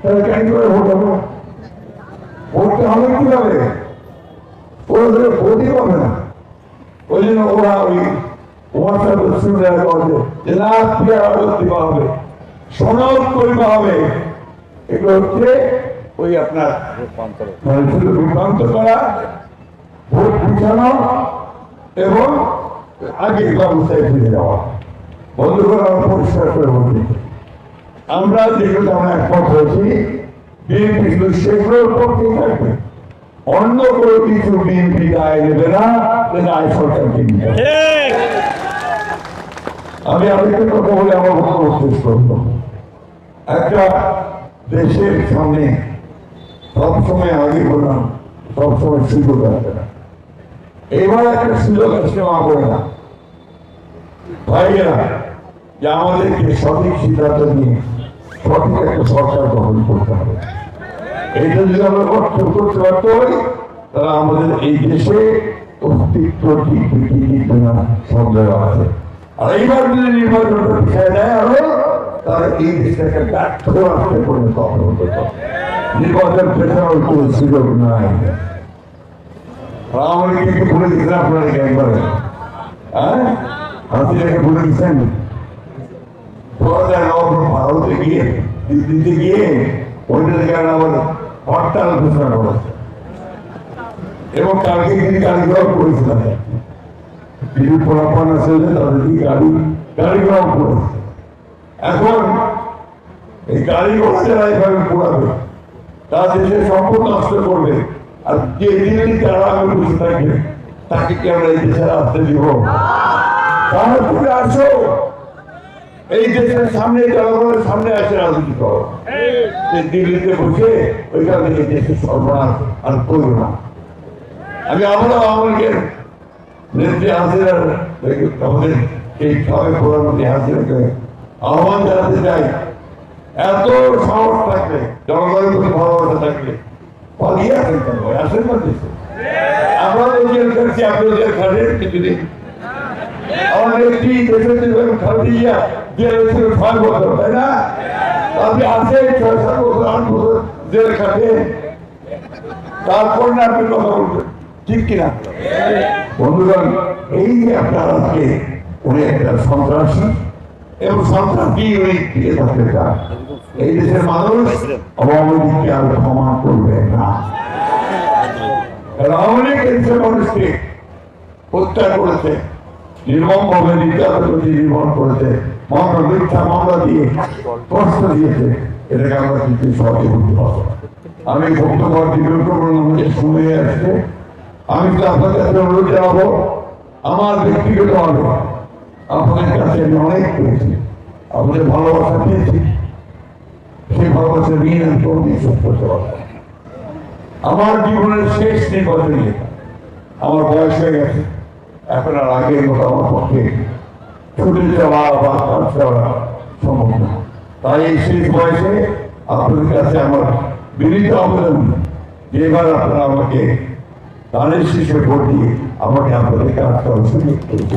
তাহলে কেন করে ভোট হবে ভোটটা হবে কীভাবে? ওরা ধরে ভোটই পাবে না। ওই জন্য ওরা ওই হোয়াটসঅ্যাপ শুনে করে যে না পেয়ারা ভোট দিবা হবে, সনদ করিবা হবে। এগুলো হচ্ছে ওই আপনার বিভ্রান্ত করা, ভোট পিছানো এবং আগে ব্যবস্থায় ফিরে যাওয়া বন্ধুগণ, আমরা পরিষ্কার করে আমরা যেগুলো আমরা একমত হয়েছি বিএনপি শুধু সেগুলোর পক্ষেই থাকবে। অন্য কোনো কিছু বিএনপি দায় নেবে না যে দায় সরকারকে নিতে হবে। আমি আরেকটা কথা বলে আমার বক্তব্য শেষ করব। একটা দেশের সামনে সবসময় আগে বললাম সবসময় সুযোগ আসবে না। এবার একটা সুযোগ আসছে মা করে না। ভাইয়েরা যে আমাদেরকে সঠিক সিদ্ধান্ত নিয়ে একটা সরকার গঠন করতে হবে। এইটা যদি আমরা গঠন করতে পারতে হই তাহলে আমাদের এই দেশে অস্তিত্ব টিকবে কি টিকবে না সন্দেহ আছে। আর এইবার যদি নির্বাচনটা পিছিয়ে দেয় আরও তাহলে এই দেশটাকে ব্যর্থ রাষ্ট্রে পরিণত হবে। নির্বাচন পেছানোর কোনো সুযোগ নাই। আওয়ামী লীগকে ভুলে দিচ্ছেন আপনারা একবারে? হ্যাঁ? হাসিনাকে ভুলে দিচ্ছেন ভারতে গিয়ে দিল্লিতে গিয়ে ওইটা থেকে আবার হরতাল ঘোষণা করেছে এবং কালকে তিনি কারিগর করেছিলেন কিছু পোলাপান আছে তাদেরকে গাড়ি গাড়িগ্রাম করেছে। এখন এই গাড়িগুলো যারা এভাবে পোড়াবে তা দেশের সম্পদ নষ্ট করবে। আর যে দিল্লি যারা আমি বসে থাকবে তাকে কি আমরা এই দেশে আসতে দিব তাহলে তুমি আসো। এই দেশের সামনে জনগণের সামনে আসে রাজনীতি করো দিল্লিতে বসে ওইখান থেকে দেশের সর্বনাশ আর করবে না। আমি আমরা আমাদের নেত্রী হাসিনার আমাদের এই সবাই প্রধানমন্ত্রী হাসিনাকে আহ্বান জানাতে চাই। এত সাহস থাকলে জনগণের প্রতি ভালোবাসা থাকলে পালিয়ে আসেন কেন আসেন না দেশে। আমরা তো জেল খাচ্ছি আপনারা জেল খাটেন কিছুদিন। আমাদের একটি দেশের জীবন খাটিয়া তাই না আপনি ছয় জেল খাটেন তারপর না আপনি কথা বলবেন ঠিক কিনা বন্ধুগণ, এই যে আপনার আজকে উনি একটা সন্ত্রাসী, এবং সন্ত্রাসী উনি টিকে থাকতে চান এই দেশের মানুষ আওয়ামী আর ক্ষমা করবে না। আওয়ামী লীগ মানুষকে হত্যা করেছে নির্মম ভাবে নির্যাতন নির্মম করেছে। মিথ্যা মামলা দিয়ে দিয়েছে। এটাকে আমরা কিন্তু সহজে বুঝতে আমি বক্তব্য শুনে আসছে। আমি তো কাছে অনুরোধ আমার ব্যক্তিগতভাবে আপনাদের কাছে আমি অনেক আপনাদের ভালোবাসা সেই ভালোবাসা আমি শোধ করতে আমার জীবনের শেষ নির্বাচন। আমার বয়স হয়ে গেছে। এখন আর আগের মতো আমার পক্ষে ছুটে যাওয়া বা করা সম্ভব না তাই এই শেষ বয়সে আপনাদের কাছে আমার বিনীত আবেদন যে এবার আপনারা আমাকে দানের শীর্ষে ভোট দিয়ে আমাকে আপনাদের কাজ করার সুযোগ করেছে